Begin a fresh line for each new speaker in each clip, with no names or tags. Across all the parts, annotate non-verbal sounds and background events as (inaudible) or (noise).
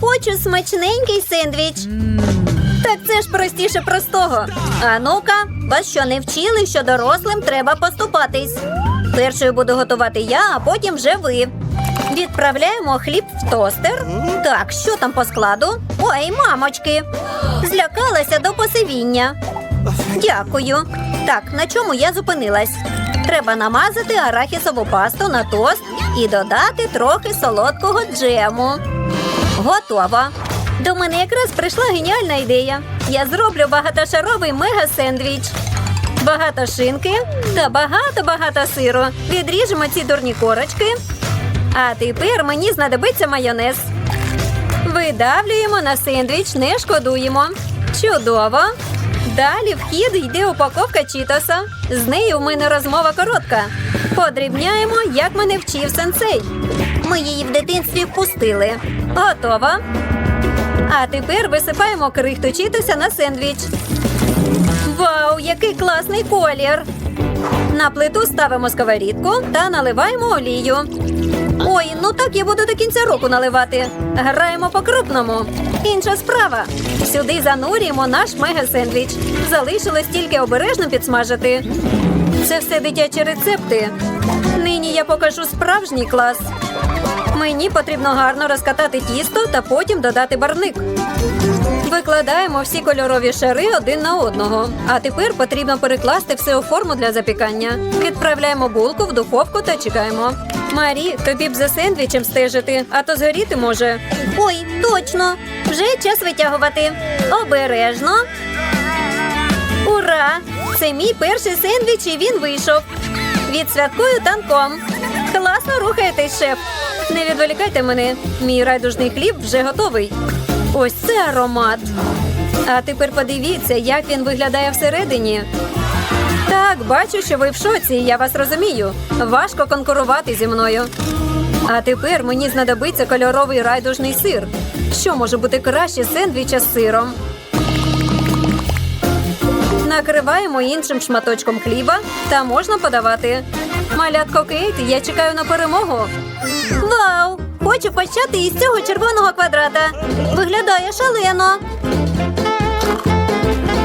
Хочу смачненький сендвіч. Так це ж простіше простого. А ну-ка, вас що не вчили, що дорослим треба поступатись. Першою буду готувати я, а потім вже ви. Відправляємо хліб в тостер. Так, що там по складу? Ой, мамочки. Злякалася до посивіння. Дякую. Так, на чому я зупинилась? Треба намазати арахісову пасту на тост і додати трохи солодкого джему. Готово. До мене якраз прийшла геніальна ідея. Я зроблю багатошаровий мега-сендвіч. Багато шинки та багато-багато сиру. Відріжемо ці дурні корочки. А тепер мені знадобиться майонез. Видавлюємо на сендвіч, не шкодуємо. Чудово. Далі в хід йде упаковка чітоса. З нею в мене розмова коротка. Подрібняємо, як мене вчив сенсей. Ми її в дитинстві впустили. Готово. А тепер висипаємо крихту на сендвіч. Вау, який класний колір! На плиту ставимо сковорідку та наливаємо олію. Ой, ну так я буду до кінця року наливати. Граємо по-крупному. Інша справа. Сюди занурюємо наш мега-сендвіч. Залишилось тільки обережно підсмажити. Це все дитячі рецепти. Нині я покажу справжній клас. Мені потрібно гарно розкатати тісто та потім додати барник. Викладаємо всі кольорові шари один на одного. А тепер потрібно перекласти все у форму для запікання. Відправляємо булку в духовку та чекаємо. Марі, тобі б за сендвічем стежити, а то згоріти може. Ой, точно! Вже час витягувати. Обережно. Ура! Це мій перший сендвіч, і він вийшов. Відсвяткую танком. Класно рухаєтесь, шеф. Не відволікайте мене. Мій райдужний хліб вже готовий. Ось це аромат. А тепер подивіться, як він виглядає всередині. Так, бачу, що ви в шоці, я вас розумію. Важко конкурувати зі мною. А тепер мені знадобиться кольоровий райдужний сир. Що може бути краще сендвіча з сиром? Накриваємо іншим шматочком хліба та можна подавати. Малятко Кейт, я чекаю на перемогу. Вау! Хочу почати із цього червоного квадрата. Виглядає шалено.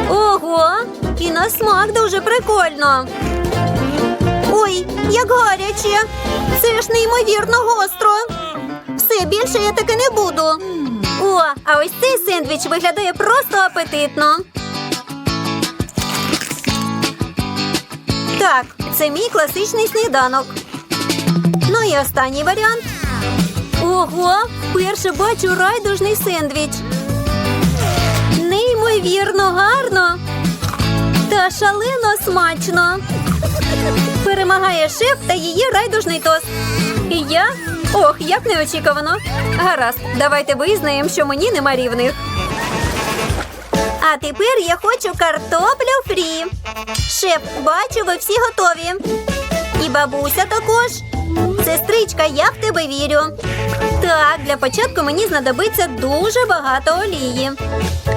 Ого! І на смак дуже прикольно. Ой, як гаряче! Це ж неймовірно гостро. Все більше я таки не буду. О, а ось цей сендвіч виглядає просто апетитно. Так, це мій класичний сніданок. Ну і останній варіант. Ого, вперше бачу райдужний сендвіч. Неймовірно гарно та шалено смачно. Перемагає шеф та її райдужний тост. І я? Ох, як неочікувано. Гаразд, давайте визнаємо, що мені нема рівних. А тепер я хочу картоплю фрі. Шеф, бачу, ви всі готові. І бабуся також. Сестричка, я в тебе вірю. Так, для початку мені знадобиться дуже багато олії.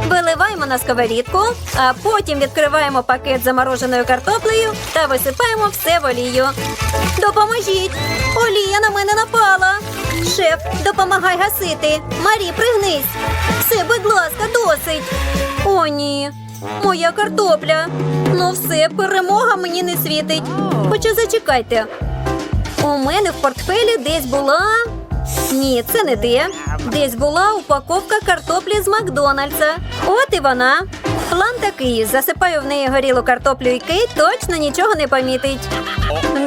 Виливаємо на сковорідку, а потім відкриваємо пакет замороженою картоплею та висипаємо все в олію. Допоможіть! Олія на мене напала. Шеф, допомагай гасити. Марі, пригнись. Все, будь ласка, досить. О, ні. Моя картопля. Ну все, перемога мені не світить. Хоча зачекайте. У мене в портфелі десь була. Ні, це не те. Десь була упаковка картоплі з Макдональдса. От і вона. План такий: засипаю в неї горілу картоплю і Кейт точно нічого не помітить.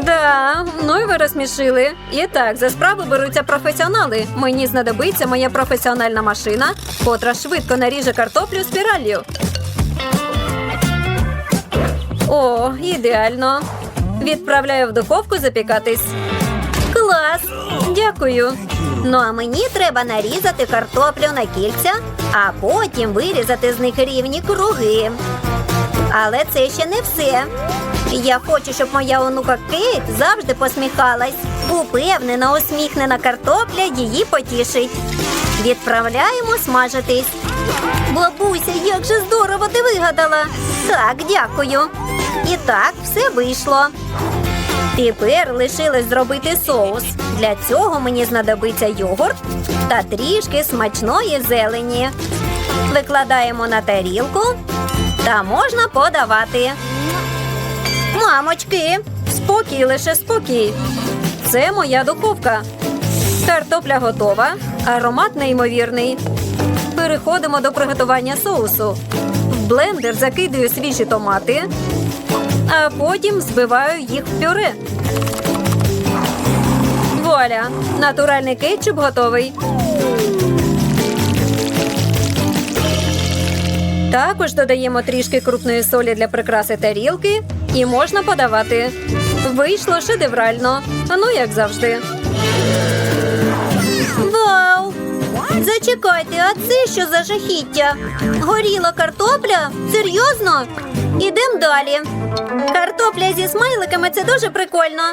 Да, ну і ви розсмішили. І так, за справу беруться професіонали. Мені знадобиться моя професіональна машина, котра швидко наріже картоплю спіраллю. О, ідеально. Відправляю в духовку запікатись. Клас! Дякую. Ну а мені треба нарізати картоплю на кільця, а потім вирізати з них рівні круги. Але це ще не все. Я хочу, щоб моя онука Кейт завжди посміхалась. Упевнена, усміхнена картопля її потішить. Відправляємо смажитись. Бабуся, як же здорово ти вигадала. Так, дякую. І так, все вийшло. Тепер лишилось зробити соус. Для цього мені знадобиться йогурт, та трішки смачної зелені. Викладаємо на тарілку та можна подавати. Мамочки, спокій, лише спокій. Це моя духовка. Картопля готова, аромат неймовірний. Переходимо до приготування соусу. Блендер закидаю свіжі томати, а потім збиваю їх в пюре. Вуаля! Натуральний кетчуп готовий. Також додаємо трішки крупної солі для прикраси тарілки і можна подавати. Вийшло шедеврально. Ну, як завжди. Вау! Зачекайте, а це що за жахіття? Горіла картопля? Серйозно? Ідемо далі. Картопля зі смайликами це дуже прикольно.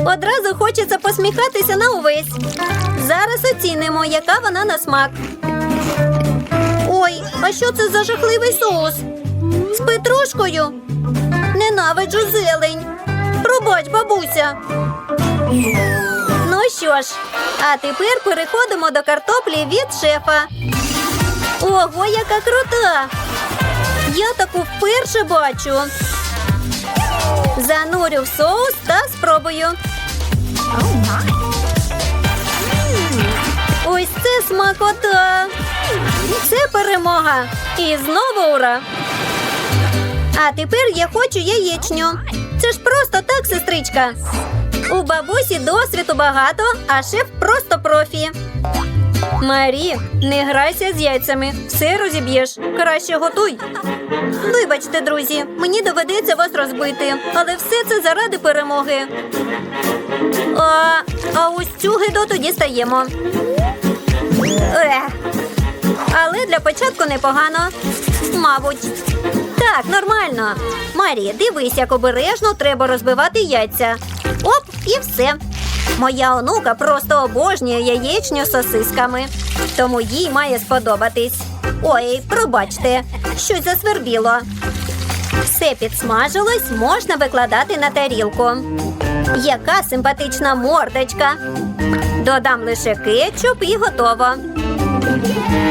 Одразу хочеться посміхатися на увесь. Зараз оцінимо, яка вона на смак. Ой, а що це за жахливий соус? З петрушкою? Ненавиджу зелень. Пробач, бабуся. Ну що ж, а тепер переходимо до картоплі від шефа. Ого, яка крута! Я таку вперше бачу. Занурю в соус та спробую. Ось це смакота. Це перемога. І знову ура. А тепер я хочу яєчню. Це ж просто так, сестричка. У бабусі досвіду багато, а шеф просто профі. Марі, не грайся з яйцями, все розіб'єш. Краще готуй. Вибачте, друзі, мені доведеться вас розбити, але все це заради перемоги. А, а ось цю гидоту дістаємо. Ех. Але для початку непогано. Мабуть. Так, нормально. Марі, дивись, як обережно треба розбивати яйця. Оп, і все. Моя онука просто обожнює яєчню з сосисками, тому їй має сподобатись. Ой, пробачте, щось засвербіло. Все підсмажилось, можна викладати на тарілку. Яка симпатична мордочка. Додам лише кетчуп і готово.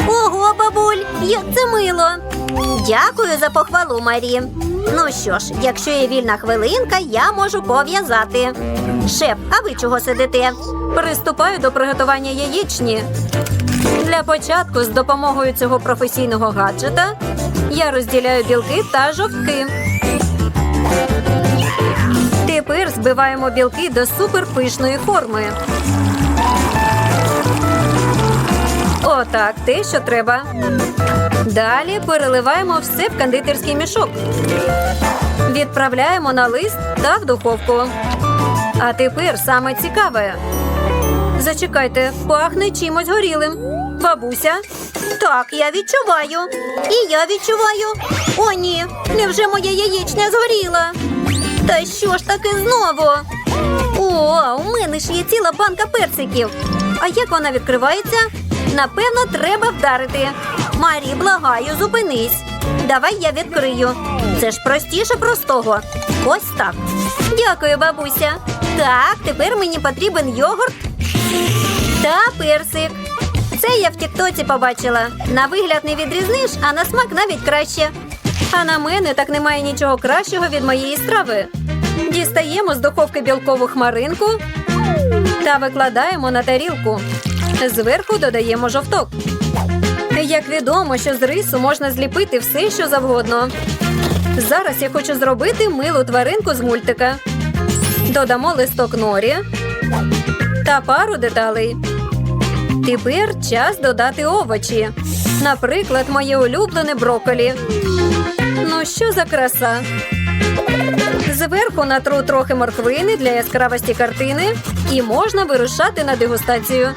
Ого, бабуль, як це мило. Дякую за похвалу, Марі. Ну що ж, якщо є вільна хвилинка, я можу пов'язати. Шеф, а ви чого сидите? Приступаю до приготування яєчні. Для початку, з допомогою цього професійного гаджета, я розділяю білки та жовтки. Тепер збиваємо білки до суперпишної форми. Отак, те, що треба. Далі переливаємо все в кондитерський мішок. Відправляємо на лист та в духовку. А тепер саме цікаве. Зачекайте, пахне чимось горілим. Бабуся. Так, я відчуваю. І я відчуваю. О, ні, невже моя яєчня згоріла? Та що ж таке знову? О, у мене ж є ціла банка персиків. А як вона відкривається? Напевно, треба вдарити. Марі, благаю, зупинись. Давай я відкрию. Це ж простіше простого. Ось так. Дякую, бабуся. Так, тепер мені потрібен йогурт та персик. Це я в Тіктоці побачила. На вигляд не відрізниш, а на смак навіть краще. А на мене так немає нічого кращого від моєї страви. Дістаємо з духовки білкову хмаринку та викладаємо на тарілку. Зверху додаємо жовток. Як відомо, що з рису можна зліпити все, що завгодно. Зараз я хочу зробити милу тваринку з мультика. Додамо листок норі та пару деталей. Тепер час додати овочі. Наприклад, моє улюблене брокколі. Ну, що за краса? Зверху натру трохи морквини для яскравості картини і можна вирушати на дегустацію.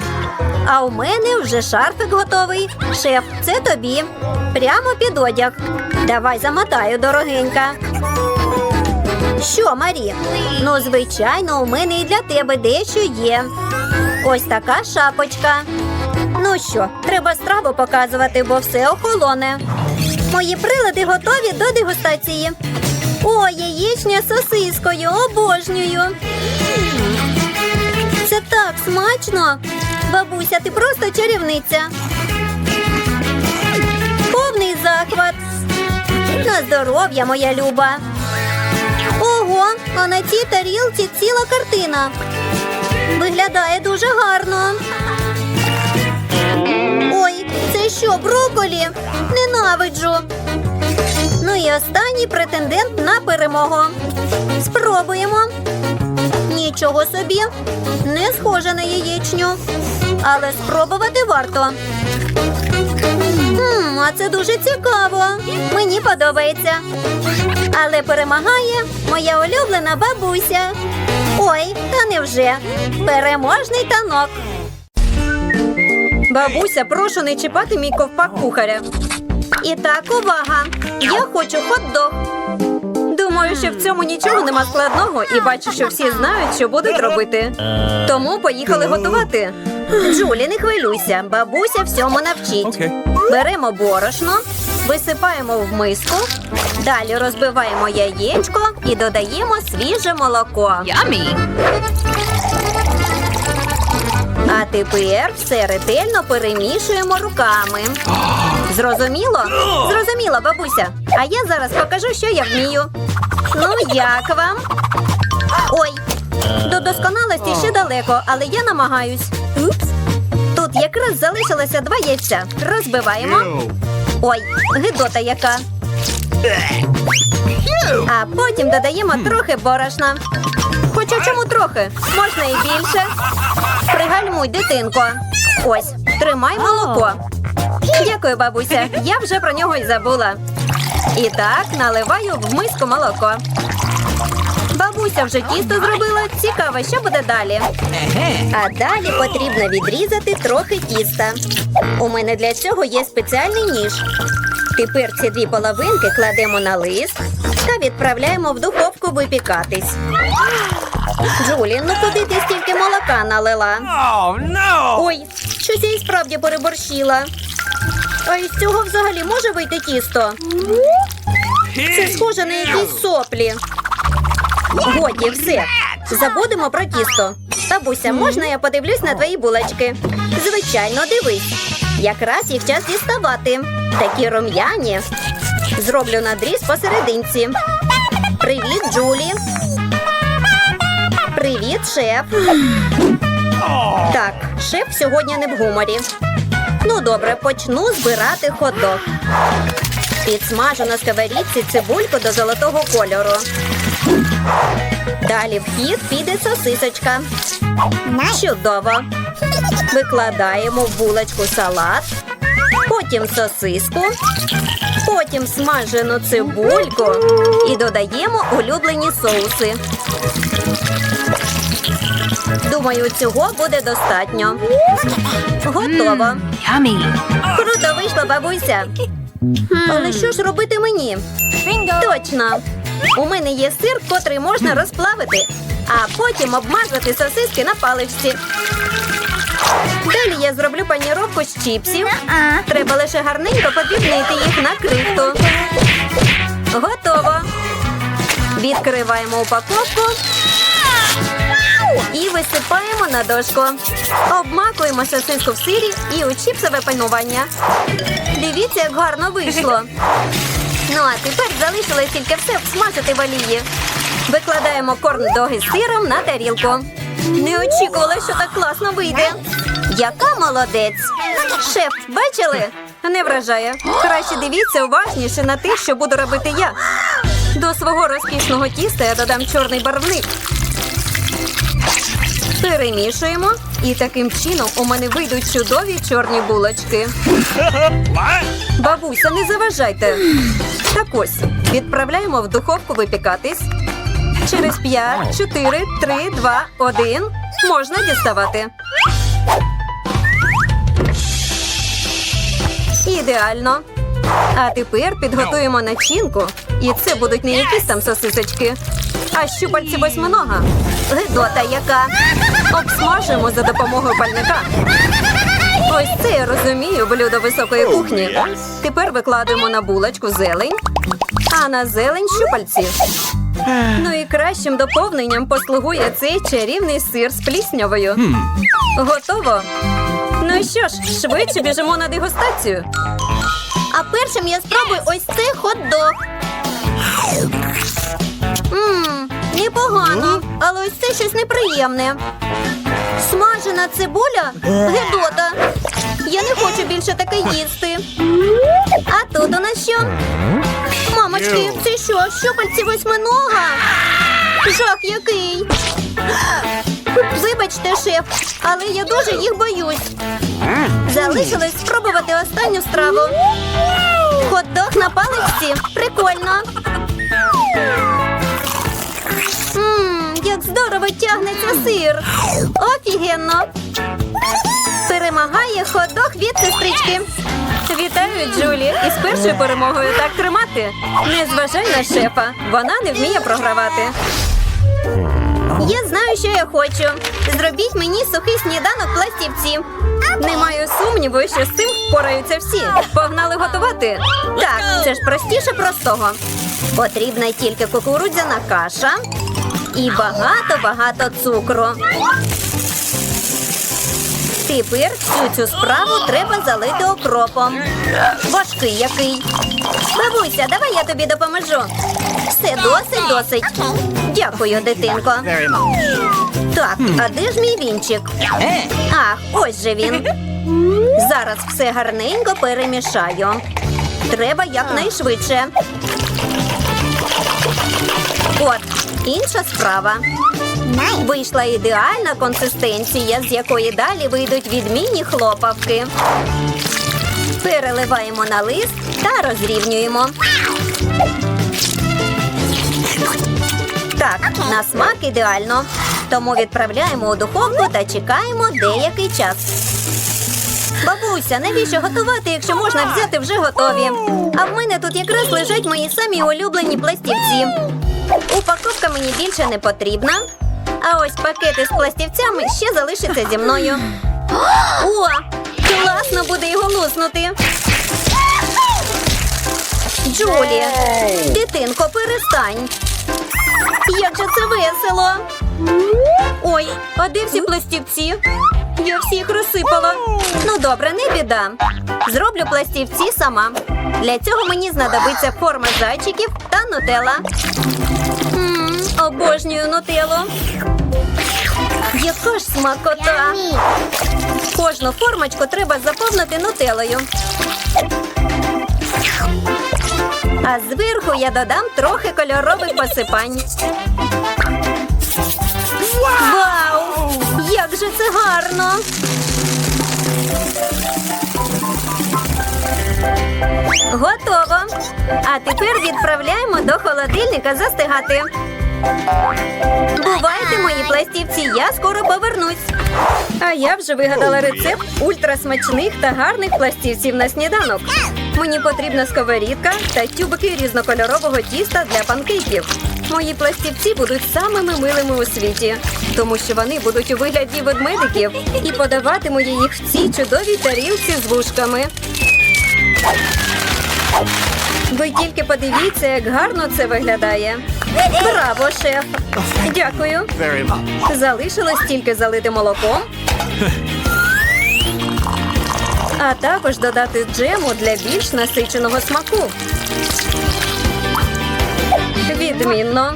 А у мене вже шарфик готовий. Шеф, це тобі. Прямо під одяг. Давай замотаю, дорогенька. Що, Марі? Ну, звичайно, у мене і для тебе дещо є. Ось така шапочка. Ну що, треба страву показувати, бо все охолоне. Мої прилади готові до дегустації. О, яєчня з сосискою, обожнюю. Це так смачно. Бабуся, ти просто чарівниця. Повний захват. На здоров'я, моя люба. Ого, а на цій тарілці ціла картина. Виглядає дуже гарно. Ой, це що, броколі? Ненавиджу. Ну і останній претендент на перемогу. Спробуємо. Нічого собі. Не схоже на яєчню. Але спробувати варто. Хм, а це дуже цікаво. Мені подобається. Але перемагає моя улюблена бабуся. Ой, та невже? Переможний танок. Бабуся, прошу не чіпати мій ковпак кухаря. І так, увага! Я хочу хот-дог. Думаю, що в цьому нічого нема складного, і бачу, що всі знають, що будуть робити. Тому поїхали готувати. Джулі, не хвилюйся, бабуся всьому навчить.
Okay.
Беремо борошно, висипаємо в миску, далі розбиваємо яєчко і додаємо свіже молоко.
Yummy.
А тепер все ретельно перемішуємо руками. Зрозуміло? Зрозуміло, бабуся. А я зараз покажу, що я вмію. Ну, як вам? Ой, до досконалості ще далеко, але я намагаюсь. Упс. Тут якраз залишилося два яйця. Розбиваємо. Ой, гидота яка. А потім додаємо трохи борошна. Хоча чому трохи? Можна і більше. Пригальмуй, дитинко. Ось, тримай молоко. Дякую, бабуся. Я вже про нього й забула. І так, наливаю в миску молоко. Бабуся вже тісто зробила. Цікаво, що буде далі. А далі потрібно відрізати трохи тіста. У мене для цього є спеціальний ніж. Тепер ці дві половинки кладемо на лист та відправляємо в духовку випікатись. Джулі, ну куди ти стільки молока налила? Ой, щось я і справді переборщила. А із цього взагалі може вийти тісто? Це схоже на якісь соплі. Годі, все. Забудемо про тісто. Бабуся, можна я подивлюсь на твої булочки? Звичайно, дивись. Якраз їх час діставати. Такі рум'яні. Зроблю надріз посерединці. Привіт, Джулі. Привіт, шеф. Так, шеф сьогодні не в гуморі. Ну добре, почну збирати хот-дог. Підсмажу на сковорідці цибульку до золотого кольору. Далі в хід піде сосисочка. Чудово. Викладаємо в булочку салат, потім сосиску, потім смажену цибульку і додаємо улюблені соуси. Думаю, цього буде достатньо. Готово. Круто вийшла бабуся. Але що ж робити мені? Точно. У мене є сир, котрий можна розплавити, а потім обмазати сосиски на паличці. Далі я зроблю паніровку з чіпсів. Треба лише гарненько подрібнити їх на крихту. Готово. Відкриваємо упаковку і висипаємо на дошку. Обмакуємо сосиску в сирі і у чіпсове панування. Дивіться, як гарно вийшло. Ну а тепер залишилось тільки все обсмажити в олії. Викладаємо корн-доги з сиром на тарілку. Не очікувала, що так класно вийде. Яка молодець! Шеф, бачили? Не вражає. Краще дивіться уважніше на те, що буду робити я. До свого розкішного тіста я додам чорний барвник. Перемішуємо, і таким чином у мене вийдуть чудові чорні булочки. Бабуся, не заважайте. Так ось, відправляємо в духовку випікатись. Через 5, 4, 3, 2, 1 можна діставати. Ідеально. А тепер підготуємо начинку. І це будуть не якісь там сосисочки, а щупальці восьминога. Гидота яка. Обсмажимо за допомогою пальника. Ось це я розумію блюдо високої кухні. Тепер викладаємо на булочку зелень, а на зелень щупальці.
Ну і кращим доповненням послугує цей чарівний сир з пліснявою. Готово. Ну що ж, швидше біжимо на дегустацію.
А першим я спробую ось цей хот-дог. Непогано, але ось це щось неприємне. Смажена цибуля? Гедота. Я не хочу більше таке їсти. А тут у нас що? Мамочки, це що? Щупальці восьминога? Жах який. Вибачте, шеф, але я дуже їх боюсь. Залишилось спробувати останню страву. Хот-дог на паличці. Тягнеться сир. Офігенно. Перемагає хот-дог від сестрички.
Вітаю, Джулі! Із першою перемогою так тримати. Не зважай на шефа, вона не вміє програвати.
Я знаю, що я хочу. Зробіть мені сухий сніданок пластівці.
Не маю сумніву, що з цим впораються всі. Погнали готувати.
Так, це ж простіше простого. Потрібна тільки кукурудзяна каша і багато-багато цукру. Тепер всю цю справу треба залити окропом. Важкий який. Бабуся, давай я тобі допоможу. Все досить, досить. Дякую, дитинко. Так, а де ж мій вінчик? Ах, ось же він. Зараз все гарненько перемішаю. Треба якнайшвидше. Інша справа. Вийшла ідеальна консистенція, з якої далі вийдуть відмінні хлопавки. Переливаємо на лист та розрівнюємо. Так, на смак ідеально. Тому відправляємо у духовку та чекаємо деякий час. Бабуся, навіщо готувати, якщо можна взяти вже готові? А в мене тут якраз лежать мої самі улюблені пластівці. Упаковка мені більше не потрібна. А ось пакети з пластівцями ще залишаться зі мною. О, класно буде його луснути. Джулі, дитинко, перестань. Як же це весело. Ой, а де всі пластівці? Я всіх розсипала. Ну добре, не біда. Зроблю пластівці сама. Для цього мені знадобиться форма зайчиків та нутелла. Мм, обожнюю нутеллу. Яка ж смакота! Кожну формочку треба заповнити нутеллою. А зверху я додам трохи кольорових посипань. Вау! Як же це гарно! Готово! А тепер відправляємо до холодильника застигати. Бувайте, мої пластівці, я скоро повернусь.
А я вже вигадала рецепт ультрасмачних та гарних пластівців на сніданок. Мені потрібна сковорідка та тюбики різнокольорового тіста для панкейків. Мої пластівці будуть самими милими у світі, тому що вони будуть у вигляді ведмедиків і подаватиму я їх в цій чудовій тарілці з вушками. Ви тільки подивіться, як гарно це виглядає. Браво, шеф! Дякую. Залишилось тільки залити молоком. А також додати джему для більш насиченого смаку. Відмінно.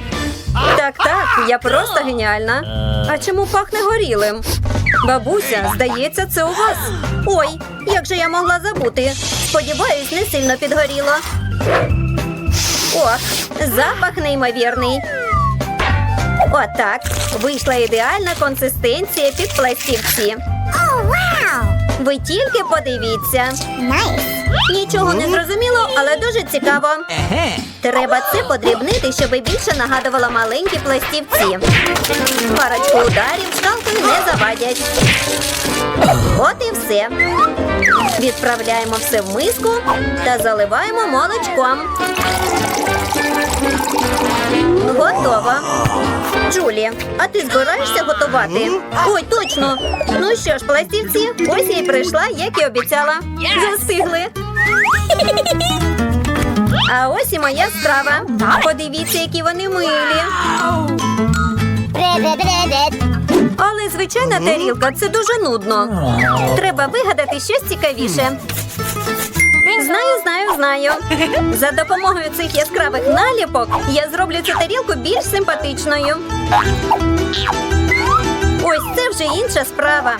Так, так, я просто геніальна. А чому пахне горілим? Бабуся, здається, це у вас.
Ой, як же я могла забути? Сподіваюсь, не сильно підгоріло. Ох, запах неймовірний. Отак. Вийшла ідеальна консистенція під пластівці. Ви тільки подивіться. Нічого не зрозуміло, але дуже цікаво. Треба це подрібнити, щоб більше нагадувало маленькі пластівці. Парочку ударів скалкою не завадять. От і все. Відправляємо все в миску та заливаємо молочком. Готово. Джулі, а ти збираєшся готувати? Ой, точно. Ну що ж, пластівці, ось я й прийшла, як і обіцяла. Застигли. А ось і моя страва. Подивіться, які вони милі. Але звичайна тарілка це дуже нудно. Треба вигадати щось цікавіше. Знаю, знаю, знаю. За допомогою цих яскравих наліпок я зроблю цю тарілку більш симпатичною. Ось це вже інша справа.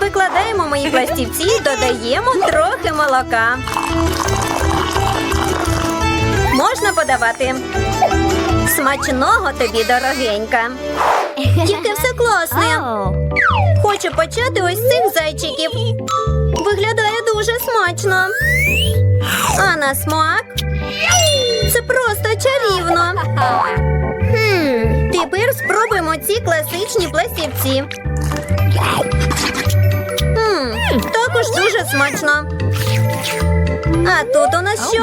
Викладаємо мої пластівці, додаємо трохи молока. Можна подавати. Смачного тобі, дорогенька. Тільки все класне. (laughs) Хочу почати ось цих зайчиків. Виглядає дуже смачно. А на смак це просто чарівно. Хм, тепер спробуємо ці класичні пластівці. Хм, також дуже смачно. А тут у нас що?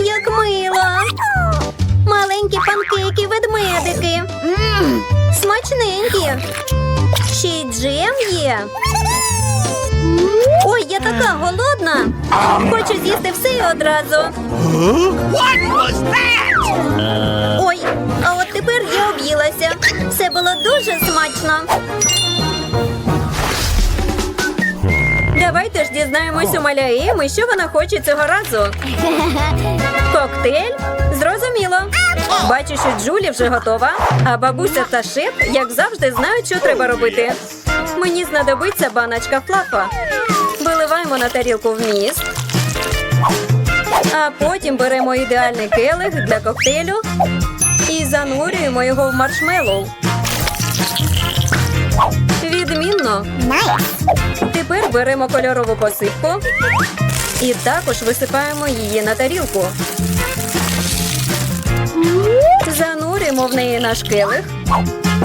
Як мило. Маленькі панкейки ведмедики. Смачненькі. Ще й джем є. Ой, я така голодна. Хочу з'їсти все і одразу.
What was that?
Ой, а от тепер я об'їлася. Все було дуже смачно. Давайте ж дізнаємось у Маляїми, що вона хоче цього разу. (laughs) Коктейль? Зрозуміло. Бачу, що Джулі вже готова, а бабуся та шеф, як завжди, знають, що треба робити. Мені знадобиться баночка флафа. Виливаємо на тарілку вміст. А потім беремо ідеальний келих для коктейлю і занурюємо його в маршмеллоу. Відмінно. Беремо кольорову посипку і також висипаємо її на тарілку. Занурюємо в неї наш келих.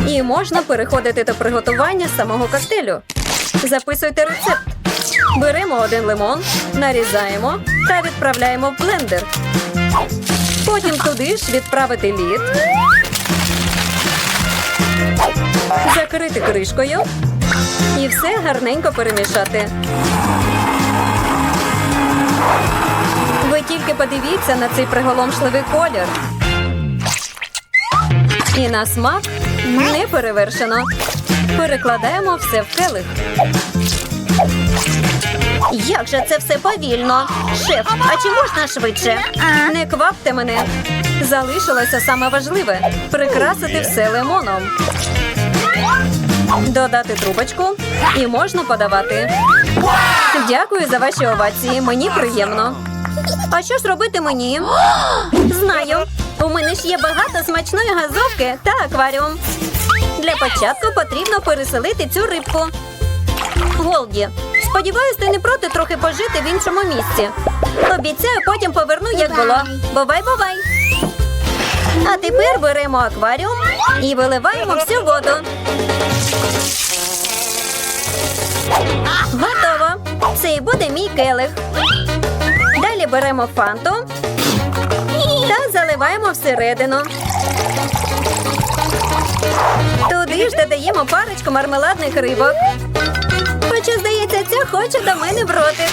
І можна переходити до приготування самого коктейлю. Записуйте рецепт. Беремо один лимон, нарізаємо та відправляємо в блендер. Потім туди ж відправити лід. Закрити кришкою і все гарненько перемішати. Ви тільки подивіться на цей приголомшливий колір. І на смак не перевершено. Перекладаємо все в келих. Як же це все повільно? Шеф, а чи можна швидше? Не квапте мене. Залишилося саме важливе прикрасити все лимоном. Додати трубочку і можна подавати. Дякую за ваші овації. Мені приємно. А що ж робити мені? Знаю. У мене ж є багато смачної газовки та акваріум. Для початку потрібно переселити цю рибку. Голді, сподіваюсь, ти не проти трохи пожити в іншому місці. Обіцяю, потім поверну, як було. Бувай, бувай. А тепер беремо акваріум і виливаємо всю воду. Готово. Це і буде мій келих. Далі беремо фанту та заливаємо всередину. Туди ж додаємо парочку мармеладних рибок. Хоча, здається, ця хоче до мене в ротик.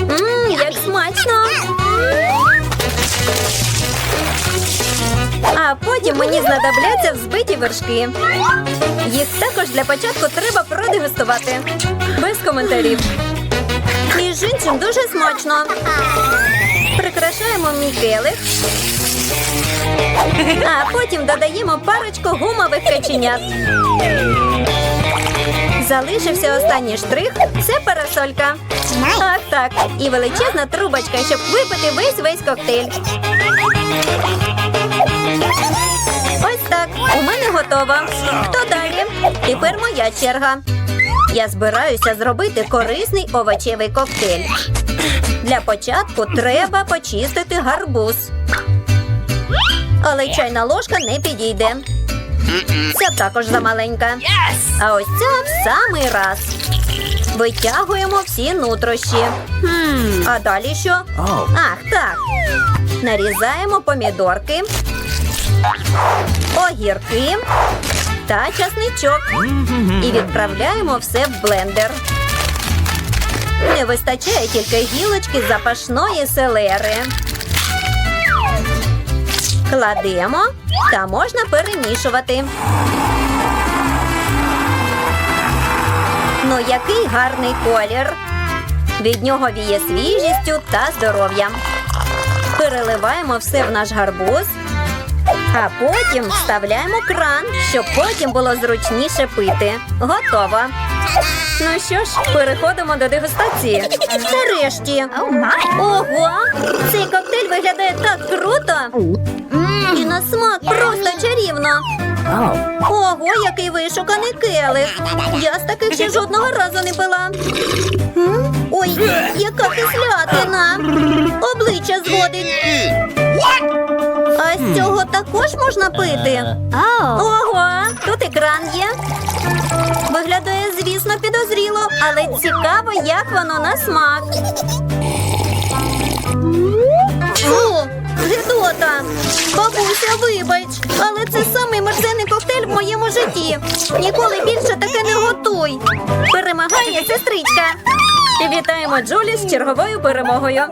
Мм, як смачно. А потім мені знадобляться взбиті вершки. Їх також для початку треба продегустувати. Без коментарів. Між іншим дуже смачно. Прикрашаємо мій келих. А потім додаємо парочку гумових каченят. Залишився останній штрих це парасолька. Ах так, і величезна трубочка, щоб випити весь весь коктейль. Ось так, у мене готово. Хто далі? Тепер моя черга. Я збираюся зробити корисний овочевий коктейль. Для початку треба почистити гарбуз. Але чайна ложка не підійде. Ця також замаленька. А ось ця в самий раз. Витягуємо всі нутрощі. А далі що? Ах, так. Нарізаємо помідорки, огірки та часничок. І відправляємо все в блендер. Не вистачає тільки гілочки запашної селери. Кладемо та можна перемішувати. Ну, який гарний колір. Від нього віє свіжістю та здоров'ям. Переливаємо все в наш гарбуз, а потім вставляємо кран, щоб потім було зручніше пити. Готово. Ну що ж, переходимо до дегустації. Нарешті. Ого! Цей коктейль виглядає так круто. І на смак просто чарівно. Ого, який вишуканий келих. Я з таких ще жодного разу не пила. Ой, яка кислятина. Обличчя зводить. А з цього також можна пити. Ого, тут екран є. Виглядає, звісно, підозріло, але цікаво, як воно на смак. Фу, гидота! Бабуся, вибач, але це самий мерзенний коктейль в моєму житті. Ніколи більше таке не готуй. Перемагає сестричка. Вітаємо Джулі з черговою перемогою.